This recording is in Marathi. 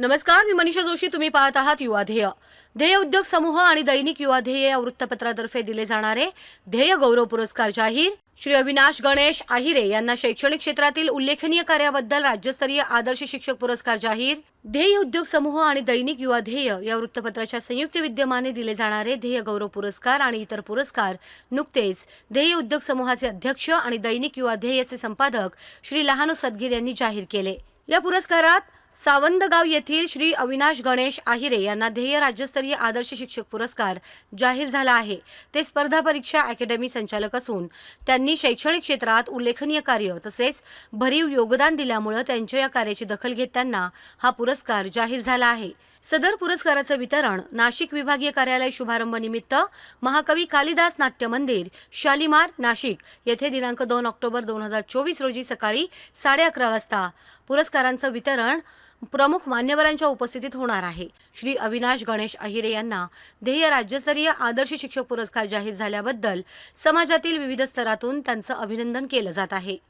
नमस्कार मी मनीषा जोशी तुम्ही पाहत आहात युवा ध्येय. ध्येय उद्योग समूह आणि दैनिक युवा ध्येय या वृत्तपत्रातर्फे दिले जाणारे ध्येय गौरव पुरस्कार जाहीर. श्री अविनाश गणेश आहिरे यांना शैक्षणिक क्षेत्रातील उल्लेखनीय कार्याबद्दल राज्यस्तरीय आदर्श शिक्षक पुरस्कार जाहीर. ध्येय उद्योग समूह आणि दैनिक युवा ध्येय या वृत्तपत्राच्या संयुक्त विद्यमाने दिले जाणारे ध्येय गौरव पुरस्कार आणि इतर पुरस्कार नुकतेच ध्येय उद्योग समूहाचे अध्यक्ष आणि दैनिक युवा ध्येयचे संपादक श्री लहानू सदगीर यांनी जाहीर केले. या पुरस्कारात सावंदगाव येथील श्री अविनाश गणेश आहिरे यांना ध्येय राज्यस्तरीय आदर्श शिक्षक पुरस्कार जाहीर झाला आहे. ते स्पर्धा परीक्षा अकॅडमी संचालक असून त्यांनी शैक्षणिक क्षेत्रात उल्लेखनीय कार्य तसेच भरीव योगदान दिल्यामुळे त्यांच्या या कार्याची दखल घेत त्यांना हा पुरस्कार जाहीर झाला आहे. सदर पुरस्काराचं वितरण नाशिक विभागीय कार्यालय शुभारंभ निमित्त महाकवी कालिदास नाट्य मंदिर शालिमार नाशिक येथे दिनांक दोन ऑक्टोबर दोन हजार चोवीस रोजी सकाळी साडे अकरा वाजता पुरस्कारांचं वितरण प्रमुख मान्यवरांच्या उपस्थितीत होणार आहे. श्री अविनाश गणेश अहिरे यांना ध्येय राज्यस्तरीय आदर्श शिक्षक पुरस्कार जाहीर झाल्याबद्दल समाजातील विविध स्तरातून त्यांचं अभिनंदन केलं जात आहे.